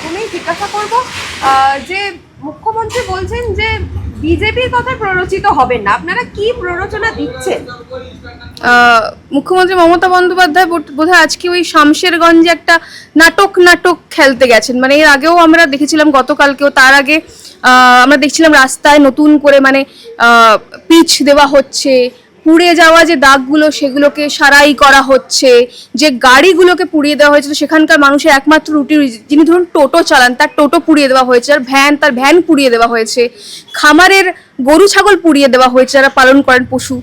প্রথমেই জিজ্ঞাসা করব যে মুখ্যমন্ত্রী বলছেন যে বিজেপির কথা প্ররোচিত হবেন না। আপনারা কি প্ররোচনা দিচ্ছেন? মুখ্যমন্ত্রী মমতা বন্দ্যোপাধ্যায় বোধ- বোধহয় আজকে ওই শামশেরগঞ্জে একটা নাটক নাটক খেলতে গেছেন। মানে এর আগেও আমরা দেখেছিলাম, গতকালকেও, তার আগে আমরা দেখছিলাম রাস্তায় নতুন করে মানে পিচ দেওয়া হচ্ছে পুড়ে যাওয়া যে দাগগুলো সেগুলোকে সারাই করা হচ্ছে, যে গাড়িগুলোকে পুড়িয়ে দেওয়া হয়েছিল সেখানকার মানুষের একমাত্র রুটি যিনি ধরুন টোটো চালান, তার টোটো পুড়িয়ে দেওয়া হয়েছে আর ভ্যান, তার ভ্যান পুড়িয়ে দেওয়া হয়েছে, খামারের গরু, ছাগল পুড়িয়ে দেওয়া হয়েছে, যারা পালন করেন পশু।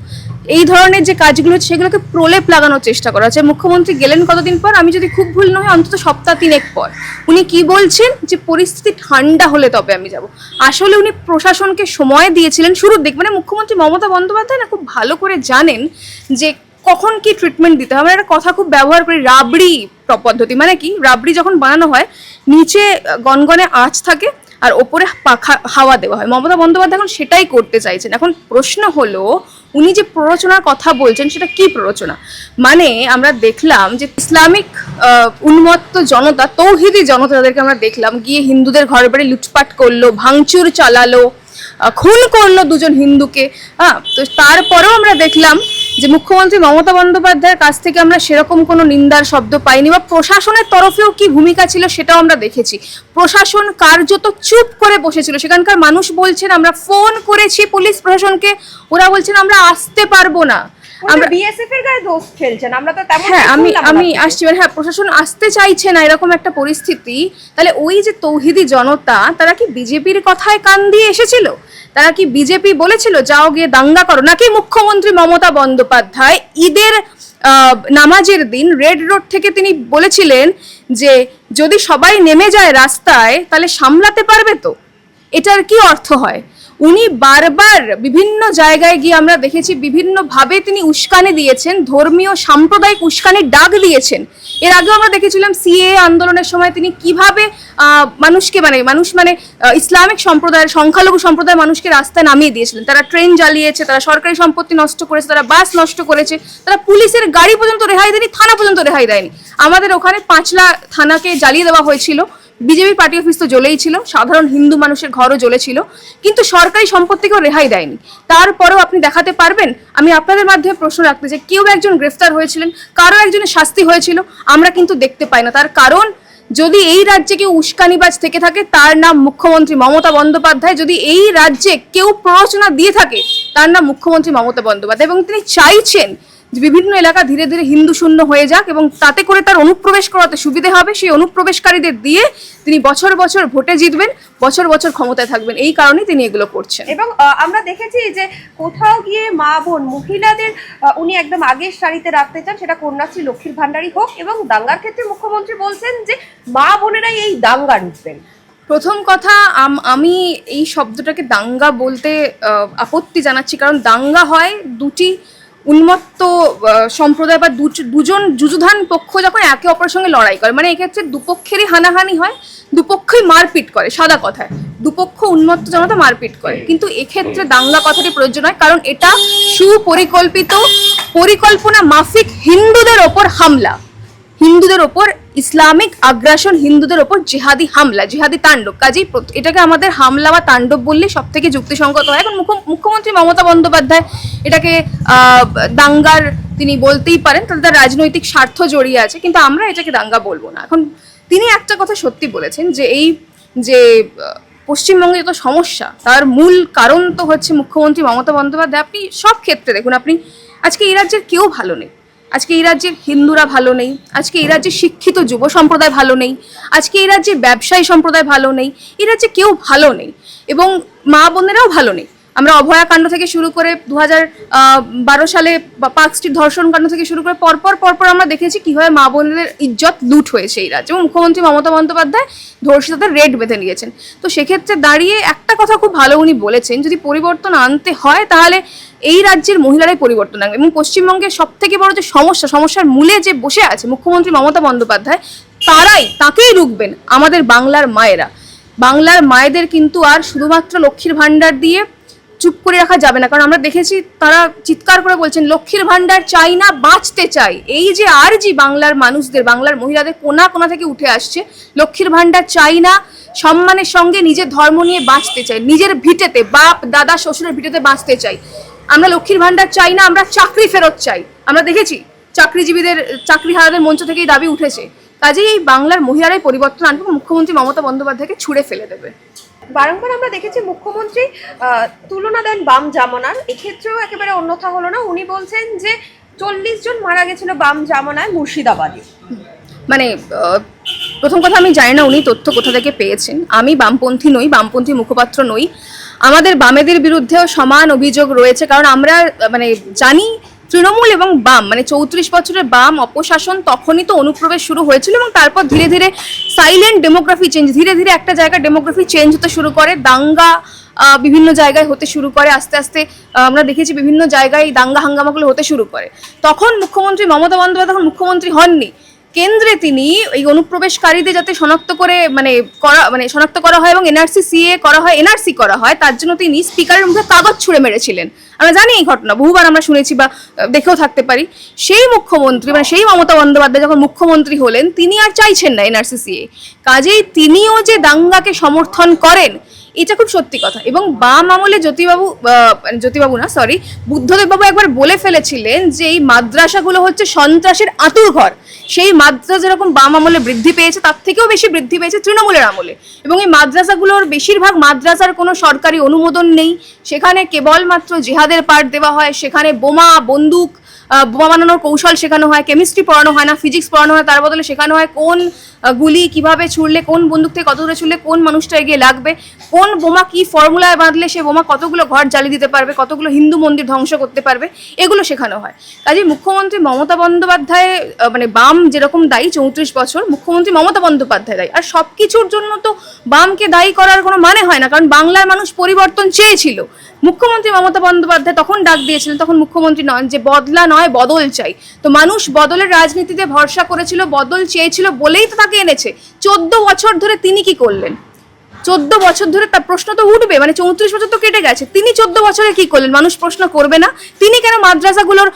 এই ধরনের যে কাজগুলো হচ্ছে সেগুলোকে প্রলেপ লাগানোর চেষ্টা করা হচ্ছে। মুখ্যমন্ত্রী গেলেন কতদিন পর? আমি যদি খুব ভুল নয়, অন্তত সপ্তাহ তিনেক পর। উনি কি বলছেন? যে পরিস্থিতি ঠান্ডা হলে তবে আমি যাব। আসলে উনি প্রশাসনকে সময় দিয়েছিলেন শুরুর দিক। মানে মুখ্যমন্ত্রী মমতা বন্দ্যোপাধ্যায় না খুব ভালো করে জানেন যে কখন কি ট্রিটমেন্ট দিতে হবে। একটা কথা খুব ব্যবহার করি, রাবড়ি পদ্ধতি। মানে কি? রাবড়ি যখন বানানো হয়, নিচে গনগনে আঁচ থাকে আর ওপরে পাখা, হাওয়া দেওয়া হয়। মমতা বন্দ্যোপাধ্যায় এখন সেটাই করতে চাইছেন। এখন প্রশ্ন হলো, উনি যে প্ররোচনার কথা বলছেন, সেটা কি প্ররোচনা? মানে আমরা দেখলাম যে ইসলামিক উন্মত্ত জনতা, তৌহিদি জনতা তাদেরকে আমরা দেখলাম, গিয়ে হিন্দুদের ঘরে বাড়ি লুটপাট করল, ভাঙচুর চালালো খুন করল দুজন হিন্দুকে হ্যাঁ? তো তারপরেও আমরা দেখলাম যে মুখ্যমন্ত্রী মমতা বন্দ্যোপাধ্যায়ের কাছ থেকে আমরা সেরকম কোনো নিন্দার শব্দ পাইনি বা প্রশাসনের তরফেও কি ভূমিকা ছিল সেটাও আমরা দেখেছি। প্রশাসন কার্যত চুপ করে বসেছিল। সেখানকার মানুষ বলছেন, আমরা ফোন করেছি পুলিশ প্রশাসনকে। ওরা বলছেন, আমরা আসতে পারব না। আমরা বিএসএফ এর গায়ে দোষ ফেলছেন আমরা তো তেমন হ্যাঁ আমি আমি আসছি মানে হ্যাঁ প্রশাসন আসতে চাইছে না এরকম একটা পরিস্থিতি তাহলে ওই যে তৌহিদি জনতা তারা কি বিজেপির কথায় কান দিয়ে এসেছিল? তারা কি বিজেপি বলেছিল যাও গিয়ে দাঙ্গা করো নাকি মুখ্যমন্ত্রী মমতা বন্দ্যোপাধ্যায় ঈদের আহ, নামাজের দিন রেড রোড থেকে তিনি বলেছিলেন যে যদি সবাই নেমে যায় রাস্তায় তাহলে সামলাতে পারবে তো? এটার কি অর্থ হয়? উনি বারবার বিভিন্ন জায়গায় গিয়ে আমরা দেখেছি, বিভিন্নভাবে তিনি উস্কানি দিয়েছেন, ধর্মীয়, সাম্প্রদায়িক উস্কানির ডাক দিয়েছেন। এর আগেও আমরা দেখেছিলাম সিএ আন্দোলনের সময় তিনি কীভাবে মানুষকে মানে মানুষ মানে ইসলামিক সম্প্রদায়ের সংখ্যালঘু সম্প্রদায়ের মানুষকে রাস্তায় নামিয়ে দিয়েছিলেন। তারা ট্রেন জ্বালিয়েছে, তারা সরকারি সম্পত্তি নষ্ট করেছে, তারা বাস নষ্ট করেছে, তারা পুলিশের গাড়ি পর্যন্ত রেহাই দেয়নি, থানা পর্যন্ত রেহাই দেয়নি। আমাদের ওখানে পাঁচলা থানাকে জ্বালিয়ে দেওয়া হয়েছিল। বিজেপি পার্টি অফিস তো জ্বলেই ছিল, সাধারণ হিন্দু মানুষের ঘরও জ্বলেছিল, কিন্তু সরকারি সম্পত্তিকেও রেহাই দেয়নি। তারপরেও আপনি দেখাতে পারবেন, আমি আপনাদের মাধ্যমে প্রশ্ন রাখতে চাই, কেউ একজন গ্রেফতার হয়েছিলেন, কারও একজনের শাস্তি হয়েছিল, আমরা কিন্তু দেখতে পাই না। তার কারণ, যদি এই রাজ্যে কেউ উস্কানিবাজ থেকে থাকে, তার নাম মুখ্যমন্ত্রী মমতা বন্দ্যোপাধ্যায়, যদি এই রাজ্যে কেউ প্ররোচনা দিয়ে থাকে, তার নাম মুখ্যমন্ত্রী মমতা বন্দ্যোপাধ্যায়, এবং তিনি চাইছেন যে বিভিন্ন এলাকা ধীরে ধীরে হিন্দু শূন্য হয়ে যাক এবং তাতে করে তার অনুপ্রবেশ করাতে সুবিধে হবে সেই অনুপ্রবেশকারীদের দিয়ে তিনি বছর বছর ভোটে জিতবেন বছর বছর ক্ষমতায় থাকবেন। এই কারণেই তিনি এগুলো করছেন। এবং আমরা দেখেছি যে কোথাও গিয়ে মা বোন মহিলাদের উনি একদম আগের সারিতে রাখতে চান সেটা কন্যাশ্রী লক্ষ্মীর ভান্ডারই হোক এবং দাঙ্গার ক্ষেত্রে মুখ্যমন্ত্রী বলছেন যে মা বোনেরাই এই দাঙ্গা রুখবেন। প্রথম কথা আমি এই শব্দটাকে দাঙ্গা বলতে আপত্তি জানাচ্ছি। কারণ দাঙ্গা হয় দুটি উন্মত্ত সম্প্রদায় বা দুজন যুযুধান পক্ষ যখন একে অপরের সঙ্গে লড়াই করে মানে এক্ষেত্রে দুপক্ষেরই হানাহানি হয়, দুপক্ষই মারপিট করে, সাদা কথায়। দুপক্ষ উন্মত্ত জনতা মারপিট করে। কিন্তু এক্ষেত্রে দাঙ্গা কথাটি প্রয়োজন হয় কারণ এটা সুপরিকল্পিত পরিকল্পনা মাফিক হিন্দুদের ওপর হামলা। হিন্দুদের ওপর ইসলামিক আগ্রাসন হিন্দুদের ওপর জিহাদি হামলা, জিহাদি তাণ্ডব। কাজেই এটাকে আমাদের হামলা বা তাণ্ডব বললে সব থেকে যুক্তিসঙ্গত হয়। এখন মুখ্য- মুখ্যমন্ত্রী মমতা বন্দ্যোপাধ্যায় এটাকে দাঙ্গার তিনি বলতেই পারেন তাদের রাজনৈতিক স্বার্থ জড়িয়ে আছে। কিন্তু আমরা এটাকে দাঙ্গা বলব না। এখন তিনি একটা কথা সত্যি বলেছেন যে এই, যে পশ্চিমবঙ্গে যত সমস্যা, তার মূল কারণ তো হচ্ছে মুখ্যমন্ত্রী মমতা বন্দ্যোপাধ্যায়। আপনি সব ক্ষেত্রে দেখুন, আপনি, আজকে এই রাজ্যের কেউ ভালো নেই। আজকে এই রাজ্যের হিন্দুরা ভালো নেই, আজকে এই রাজ্যের শিক্ষিত যুব সম্প্রদায় ভালো নেই, আজকে এই রাজ্যের ব্যবসায়ী সম্প্রদায় ভালো নেই, এই রাজ্যে কেউ ভালো নেই এবং মা বোনেরাও ভালো নেই। আমরা অভয়া কাণ্ড থেকে শুরু করে দু বারো সালে পার্ক স্ট্রিট ধর্ষণ কাণ্ড থেকে শুরু করে পরপর পরপর আমরা দেখেছি কীভাবে মা বোনদের ইজ্জত লুট হয়েছে এই রাজ্যে। এবং মুখ্যমন্ত্রী মমতা বন্দ্যোপাধ্যায় ধর্ষিতাদের রেড বেঁধে নিয়েছেন। তো সেক্ষেত্রে দাঁড়িয়ে একটা কথা খুব ভালো উনি বলেছেন, যদি পরিবর্তন আনতে হয় তাহলে এই রাজ্যের মহিলারাই পরিবর্তন আনবে। এবং পশ্চিমবঙ্গের সব থেকে বড় যে সমস্যা, সমস্যার মূলে যে বসে আছে মুখ্যমন্ত্রী মমতা বন্দ্যোপাধ্যায়, তারাই তাকেই রুখবেন আমাদের বাংলার মায়েরা। বাংলার মায়েদের কিন্তু আর শুধুমাত্র লক্ষ্মীর ভাণ্ডার দিয়ে চুপ করে রাখা যাবে না। কারণ আমরা দেখেছি তারা চিৎকার করে বলছেন, লক্ষ্মীর ভান্ডার চাই না, বাঁচতে চাই। এই যে আর জি বাংলার মানুষদের, বাংলার মহিলাদের কোনা কোনা থেকে উঠে আসছে, লক্ষ্মীর ভান্ডার চাই না, সম্মানের সঙ্গে নিজের ধর্ম নিয়ে বাঁচতে চাই, নিজের ভিটেতে, বাপ, দাদা, শ্বশুরের ভিটেতে বাঁচতে চাই। আমরা লক্ষ্মীর ভান্ডার চাই না, আমরা চাকরি ফেরত চাই। আমরা দেখেছি চাকরিজীবীদের চাকরি হারাদের মঞ্চ থেকেই দাবি উঠেছে। কাজেই এই বাংলার মহিলারাই পরিবর্তন আনবে, মুখ্যমন্ত্রী মমতা বন্দ্যোপাধ্যায়কে ছুড়ে ফেলে দেবে। বারংবার আমরা দেখেছি মুখ্যমন্ত্রী তুলনা দেন বাম জামানার। এক্ষেত্রেও একেবারে অন্যথা হলো না। উনি বলছেন যে চল্লিশ জন মারা গেছিল বাম জামানায় মুর্শিদাবাদে। মানে প্রথম কথা আমি জানি না উনি তথ্য কোথা থেকে পেয়েছেন। আমি বামপন্থী নই, বামপন্থী মুখপাত্র নই। আমাদের বামেদের বিরুদ্ধেও সমান অভিযোগ রয়েছে। কারণ আমরা মানে জানি তৃণমূল এবং বাম মানে চৌত্রিশ বছরের বাম অপশাসন তখনই তো অনুপ্রবেশ শুরু হয়েছিল এবং তারপর ধীরে ধীরে সাইলেন্ট ডেমোগ্রাফি চেঞ্জ ধীরে ধীরে একটা জায়গায় ডেমোগ্রাফি চেঞ্জ হতে শুরু করে, দাঙ্গা বিভিন্ন জায়গায় হতে শুরু করে, আস্তে আস্তে আমরা দেখেছি বিভিন্ন জায়গায় দাঙ্গা হাঙ্গামাগুলো হতে শুরু করে। তখন মুখ্যমন্ত্রী মমতা বন্দ্যোপাধ্যায় তখন মুখ্যমন্ত্রী হননি। কেন্দ্রে তিনি এই অনুপ্রবেশকারীদের যাতে শনাক্ত করে মানে করা মানে শনাক্ত করা হয় এবং এনআরসি, সিএ করা হয়, এনআরসি করা হয়, তার জন্য তিনি স্পিকারের মুখে কাগজ ছুঁড়ে মেরেছিলেন। আমরা জানি এই ঘটনা, বহুবার আমরা শুনেছি বা দেখেও থাকতে পারি। সেই মুখ্যমন্ত্রী মানে সেই মমতা বন্দ্যোপাধ্যায় যখন মুখ্যমন্ত্রী হলেন, তিনি আর চাইছেন না এনআরসি সিএ কাজেই তিনিও যে দাঙ্গাকে সমর্থন করেন, এটা খুব সত্যি কথা। এবং বাম আমলে জ্যোতিবাবু মানে জ্যোতিবাবু না সরি বুদ্ধদেববাবু একবার বলে ফেলেছিলেন যে এই মাদ্রাসাগুলো হচ্ছে সন্ত্রাসের আতুর ঘর। সেই মাদ্রাসা যেরকম বাম আমলে বৃদ্ধি পেয়েছে, তার থেকেও বেশি বৃদ্ধি পেয়েছে তৃণমূলের আমলে। এবং এই মাদ্রাসাগুলোর বেশিরভাগ মাদ্রাসার কোনো সরকারি অনুমোদন নেই। সেখানে কেবলমাত্র জিহাদের পাঠ দেওয়া হয়। সেখানে বোমা বন্দুক বোমা বানানোর কৌশল শেখানো হয় কেমিস্ট্রি পড়ানো হয় না ফিজিক্স পড়ানো হয় তার বদলে শেখানো হয় কোন গুলি কীভাবে ছুড়লে, কোন বন্দুক থেকে কত দূরে ছুড়লে, কোন মানুষটা এগিয়ে লাগবে, কোন বোমা কি ফর্মুলায় বাঁধলে সে বোমা কতগুলো ঘর জ্বালিয়ে দিতে পারবে, কতগুলো হিন্দু মন্দির ধ্বংস করতে পারবে, এগুলো শেখানো হয়। কাজে মুখ্যমন্ত্রী মমতা বন্দ্যোপাধ্যায় মানে বাম যেরকম দায়ী চৌত্রিশ বছর, মুখ্যমন্ত্রী মমতা বন্দ্যোপাধ্যায় দায়ী। আর সব কিছুর জন্য তো বামকে দায়ী করার কোনো মানে হয় না, কারণ বাংলার মানুষ পরিবর্তন চেয়েছিল। মুখ্যমন্ত্রী মমতা বন্দ্যোপাধ্যায় তখন ডাক দিয়েছিলেন, তখন মুখ্যমন্ত্রী নন, যে বদলা নয় বদল চাই। তো মানুষ বদলের রাজনীতিতে ভরসা করেছিল, বদল চেয়েছিল বলেই তো তাকে এনেছে। চোদ্দ বছর ধরে তিনি কি করলেন? চোদ্দ বছর ধরে তার প্রশ্ন তো উঠবে মানে চৌত্রিশ বছর তো কেটে গেছে। তিনি চোদ্দ বছরে কি করলেন? মানুষ প্রশ্ন করবে না। তিনি কেন মাদ্রাসাগুলোর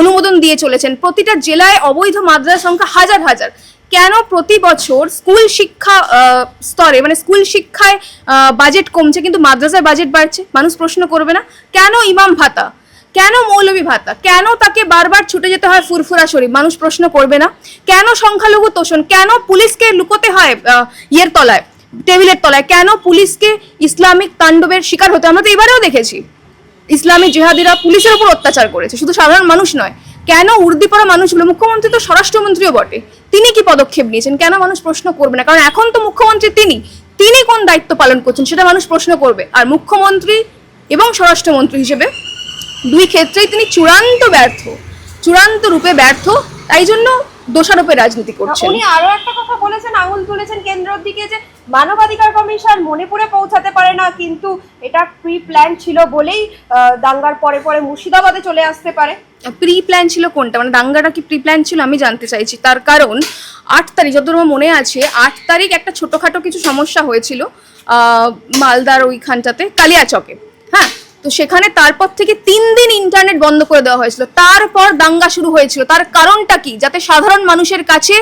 অনুমোদন দিয়ে চলেছেন? প্রতিটা জেলায় অবৈধ মাদ্রাসার সংখ্যা হাজার হাজার। কেন প্রতি বছর স্কুল শিক্ষা স্তরে মানে স্কুল শিক্ষায় বাজেট কমছে, কিন্তু মাদ্রাসায় বাজেট বাড়ছে? মানুষ প্রশ্ন করবে না। কেন ইমাম ভাতা? কেন মৌলভী ভাতা কেন তাকে বারবার ছুটে যেতে হয় ফুরফুরা শরীফ? মানুষ প্রশ্ন করবে না। কেন সংখ্যালঘু তোষণ? কেন পুলিশকে লুকোতে হয় ইয়ের তলায়, টেবিলের তলায়? কেন পুলিশকে ইসলামিক তাণ্ডবের শিকার হতে আমরা তো এবারেও দেখেছি। ইসলামী জেহাদিরা পুলিশের উপর অত্যাচার করেছে। শুধু সাধারণ মানুষ নয়, কেন উর্দি পড়া মানুষগুলো? মুখ্যমন্ত্রী তো স্বরাষ্ট্রমন্ত্রীও বটে। তিনি কি পদক্ষেপ নিয়েছেন? কেন মানুষ প্রশ্ন করবে না? কারণ এখন তো মুখ্যমন্ত্রী তিনি। তিনি কোন দায়িত্ব পালন করছেন সেটা মানুষ প্রশ্ন করবে। আর মুখ্যমন্ত্রী এবং স্বরাষ্ট্রমন্ত্রী হিসেবে দুই ক্ষেত্রেই তিনি চূড়ান্ত ব্যর্থ চূড়ান্ত রূপে ব্যর্থ তাই জন্য দোষারোপে রাজনীতি করছেন। উনি আরও একটা কথা বলেছেন আঙুল তুলেছেন কেন্দ্রের দিকে যে মানবাধিকার কমিশন মণিপুরে পৌঁছাতে পারে না কিন্তু এটা প্রি প্ল্যান ছিল বলেই দাঙ্গার পরে পরে মুর্শিদাবাদে চলে আসতে পারে। প্রি প্ল্যান ছিল কোনটা? মানে দাঙ্গাটা কি প্রি প্ল্যান ছিল আমি জানতে চাইছি। তার কারণ আট তারিখ যতদূর আমার মনে আছে আট তারিখ একটা ছোটোখাটো কিছু সমস্যা হয়েছিল মালদার ওইখানটাতে কালিয়াচকে। হ্যাঁ তো সেখানে তারপর থেকে তিন দিন ইন্টারনেট বন্ধ করে দেওয়া হয়েছিল। তারপর দাঙ্গা শুরু হয়েছিল। তার কারণটা কি? যাতে সাধারণ মানুষের কাছে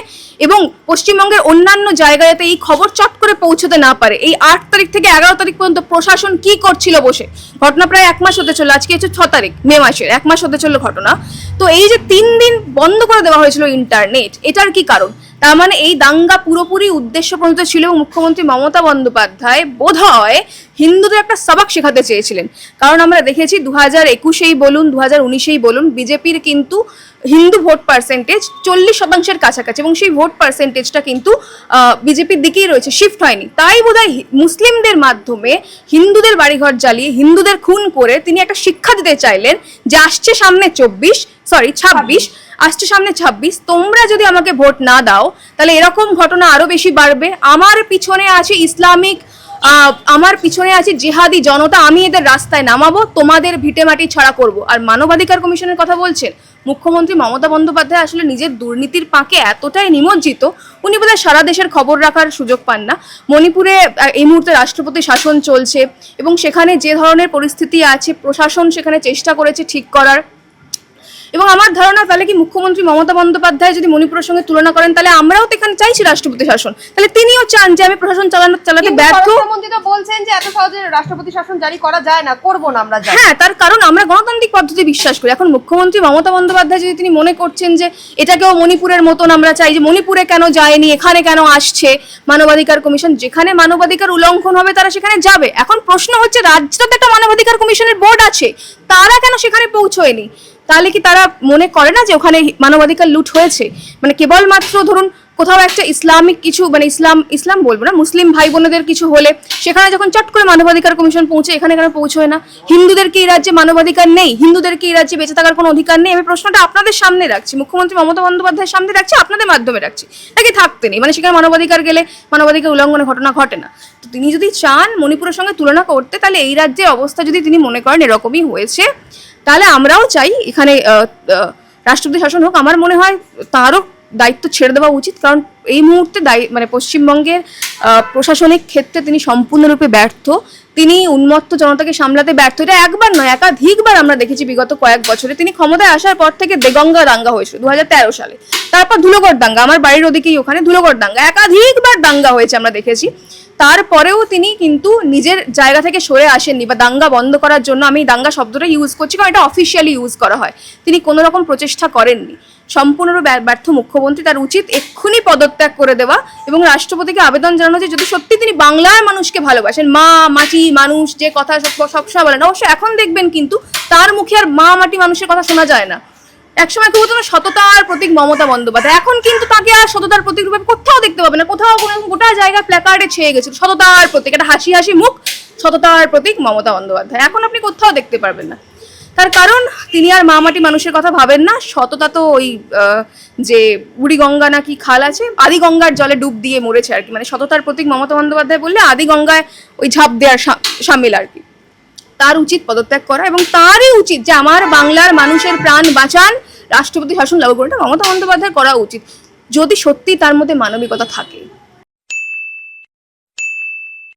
এবং পশ্চিমবঙ্গের অন্যান্য জায়গায় যাতে এই খবর চট করে পৌঁছতে না পারে। এই আট তারিখ থেকে এগারো তারিখ পর্যন্ত প্রশাসন কি করছিল বসে? ঘটনা প্রায় এক মাস হতে চলল। আজকে হচ্ছে ছ তারিখ, মে মাসের এক মাস হতে চলল ঘটনা। তো এই যে তিন দিন বন্ধ করে দেওয়া হয়েছিল ইন্টারনেট এটার কি কারণ? তার মানে এই দাঙ্গা পুরোপুরি উদ্দেশ্য প্রণীত ছিল এবং মুখ্যমন্ত্রী মমতা বন্দ্যোপাধ্যায় বোধ হয় হিন্দুদের একটা সবাক শেখাতে চেয়েছিলেন। কারণ আমরা দেখেছি দু হাজার একুশেই বলুন দু হাজার উনিশেই বলুন, বিজেপির কিন্তু হিন্দু ভোট পার্সেন্টেজ চল্লিশ শতাংশের কাছাকাছি এবং সেই ভোট পার্সেন্টেজটা কিন্তু বিজেপির দিকেই রয়েছে শিফট হয়নি। তাই হি- মুসলিমদের মাধ্যমে হিন্দুদের বাড়িঘর জ্বালিয়ে, হিন্দুদের খুন করে তিনি একটা শিক্ষা দিতে চাইলেন যে আসছে সামনে চব্বিশ সরি ছাব্বিশ আসছে সামনে ছাব্বিশ। তোমরা যদি আমাকে ভোট না দাও, তাহলে এরকম ঘটনা আরও বেশি বাড়বে। আমার পিছনে আছে ইসলামিক আমার পিছনে আছে জেহাদি জনতা। আমি এদের রাস্তায় নামাবো, তোমাদের ভিটে মাটি ছাড়া করব। আর মানবাধিকার কমিশনের কথা বলছেন, মুখ্যমন্ত্রী মমতা বন্দ্যোপাধ্যায় আসলে নিজের দুর্নীতির পাকে এতটাই নিমজ্জিত। উনি বোধহয় সারা দেশের খবর রাখার সুযোগ পান না। মণিপুরে এই মুহূর্তে রাষ্ট্রপতি শাসন চলছে এবং সেখানে যে ধরনের পরিস্থিতি আছে, প্রশাসন সেখানে চেষ্টা করেছে ঠিক করার। এবং আমার ধারণা তাহলে কি মুখ্যমন্ত্রী মমতা বন্দ্যোপাধ্যায় যদি মণিপুরের সঙ্গে তুলনা করেন তাহলে আমরাও তো এখানে চাইছি রাষ্ট্রপতি শাসন। তাহলে তিনিও চান যে আমি প্রশাসন চালানো চালাতে ব্যর্থ। তো বলছেন যে এত সহজে রাষ্ট্রপতি শাসন জারি করা যায় না করব না আমরা হ্যাঁ তার কারণ আমরা গণতান্ত্রিক পদ্ধতি বিশ্বাস করি। এখন মুখ্যমন্ত্রী মমতা বন্দ্যোপাধ্যায় যদি তিনি মনে করছেন যে এটাকেও মণিপুরের মতন আমরা চাই যে মণিপুরে কেন যায়নি এখানে কেন আসছে মানবাধিকার কমিশন যেখানে মানবাধিকার উল্লঙ্ঘন হবে তারা সেখানে যাবে। এখন প্রশ্ন হচ্ছে রাজ্যটাতে একটা মানবাধিকার কমিশনের বোর্ড আছে তারা কেন সেখানে পৌঁছয়নি? তাহলে কি তারা মনে করে না যে ওখানে মানবাধিকার লুট হয়েছে? মানে কেবলমাত্র ধরুন কোথাও একটা ইসলামিক কিছু মানে ইসলাম ইসলাম বলব না, মুসলিম ভাই বোনদের কিছু হলে সেখানে যখন চট করে মানবাধিকার কমিশন পৌঁছে, এখানে কেন পৌঁছয় না? হিন্দুদের কি এই রাজ্যে মানবাধিকার নেই? হিন্দুদের কি এই রাজ্যে বেঁচে থাকার কোনো অধিকার নেই? আমি প্রশ্নটা আপনাদের সামনে রাখছি, মুখ্যমন্ত্রী মমতা বন্দ্যোপাধ্যায়ের সামনে রাখছি, আপনাদের মাধ্যমে রাখছি। নাকি থাকতে নেই? মানে সেখানে মানবাধিকার গেলে মানবাধিকার উল্লঙ্ঘনের ঘটনা ঘটে না। তো তিনি যদি চান মণিপুরের সঙ্গে তুলনা করতে, তাহলে এই রাজ্যের অবস্থা যদি তিনি মনে করেন এরকমই হয়েছে তাহলে আমরাও চাই এখানে রাষ্ট্রপতি শাসন হোক আমার মনে হয় তারও দায়িত্ব ছেড়ে দেওয়া উচিত। কারণ এই মুহূর্তে মানে পশ্চিমবঙ্গের প্রশাসনিক ক্ষেত্রে তিনি সম্পূর্ণরূপে ব্যর্থ। তিনি উন্মত্ত জনতাকে সামলাতে ব্যর্থ। এটা একবার নয়, একাধিকবার আমরা দেখেছি বিগত কয়েক বছরে। তিনি ক্ষমতায় আসার পর থেকে দেগঙ্গা দাঙ্গা হয়েছিল দু হাজার তেরো সালে। তারপর ধুলোগড় দাঙ্গা, আমার বাড়ির ওদিকেই ওখানে ধুলোগড় দাঙ্গা। একাধিকবার দাঙ্গা হয়েছে আমরা দেখেছি। তারপরেও তিনি কিন্তু নিজের জায়গা থেকে সরে আসেননি বা দাঙ্গা বন্ধ করার জন্য। আমি দাঙ্গা শব্দটা ইউজ করছি, কারণ এটা অফিসিয়ালি ইউজ করা হয়। তিনি কোনো রকম প্রচেষ্টা করেননি। সম্পূর্ণরূপে ব্যা- ব্যর্থ মুখ্যমন্ত্রী। তার উচিত এক্ষুনি পদত্যাগ করে দেওয়া এবং রাষ্ট্রপতিকে আবেদন জানানো যে যদি সত্যি তিনি বাংলার মানুষকে ভালোবাসেন, মা, মাটি, মানুষ, যে কথা সবসময় বলেন, অবশ্য এখন দেখবেন কিন্তু তার মুখে আর মা, মাটি, মানুষের কথা শোনা যায় না। একসময় কি হতো না সততার প্রতীক মমতা বন্দ্যোপাধ্যায়। এখন কিন্তু তাকে আর সততার প্রতীক রূপে কোথাও দেখতে পাবে না। কোথাও কোনো গোটা জায়গায় প্ল্যাকার্ডে ছেয়ে গেছে। সততার প্রতীক, একটা হাসি হাসি মুখ সততার প্রতীক মমতা বন্দ্যোপাধ্যায়। এখন আপনি কোথাও দেখতে পারবেন না। তার কারণ, তিনি আর মামাটি মানুষের কথা ভাবেন না। সততা তো ওই যে বুড়িগঙ্গা নাকি খাল আছে আদি গঙ্গার জলে ডুব দিয়ে মরেছে আর কি। মানে সততার প্রতীক মমতা বন্দ্যোপাধ্যায় বললে আদি গঙ্গায় ওই ঝাঁপ দেওয়ার সামিল আর কি। তার উচিত পদত্যাগ করা এবং তারই উচিত যে আমার বাংলার মানুষের প্রাণ বাঁচান রাষ্ট্রপতি শাসন লাগু করে। মমতা বন্দ্যোপাধ্যায় করা উচিত। যদি সত্যি তার মধ্যে মানবিকতা থাকে।